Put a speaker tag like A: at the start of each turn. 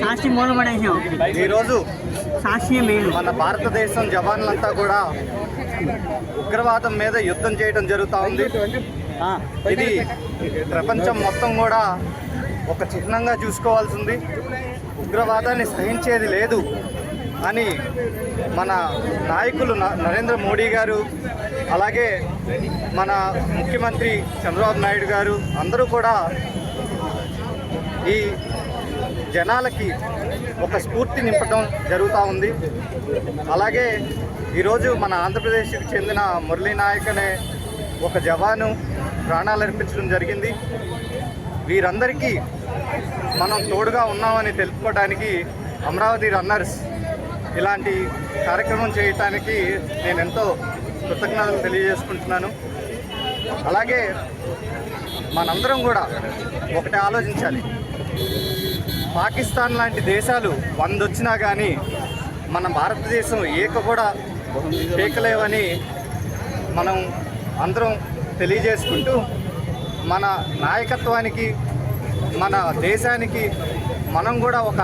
A: సాక్షి మూల పడేసాం
B: ఈరోజు
A: సాక్షి
B: మన భారతదేశం జవాన్లంతా కూడా ఉగ్రవాదం మీద యుద్ధం చేయడం జరుగుతూ ఉంది. ఇది ప్రపంచం మొత్తం కూడా ఒక చిహ్నంగా చూసుకోవాల్సింది. ఉగ్రవాదాన్ని సహించేది లేదు అని మన నాయకులు నరేంద్ర మోడీ గారు అలాగే మన ముఖ్యమంత్రి చంద్రబాబు నాయుడు గారు అందరూ కూడా ఈ జనాలకి ఒక స్ఫూర్తి నింపడం జరుగుతూ ఉంది. అలాగే ఈరోజు మన ఆంధ్రప్రదేశ్కి చెందిన మురళీ నాయక్ అనే ఒక జవాను ప్రాణాలు అర్పించడం జరిగింది. వీరందరికీ మనం తోడుగా ఉన్నామని తెలుపుకోవడానికి అమరావతి రన్నర్స్ ఇలాంటి కార్యక్రమం చేయటానికి నేను ఎంతో కృతజ్ఞతలు తెలియజేసుకుంటున్నాను. అలాగే మనందరం కూడా ఒకటి ఆలోచించాలి. పాకిస్తాన్ లాంటి దేశాలు వంద వచ్చినా కానీ మన భారతదేశం ఏక కూడా పీకలేవని మనం అందరం తెలియజేసుకుంటూ మన నాయకత్వానికి మన దేశానికి మనం కూడా ఒక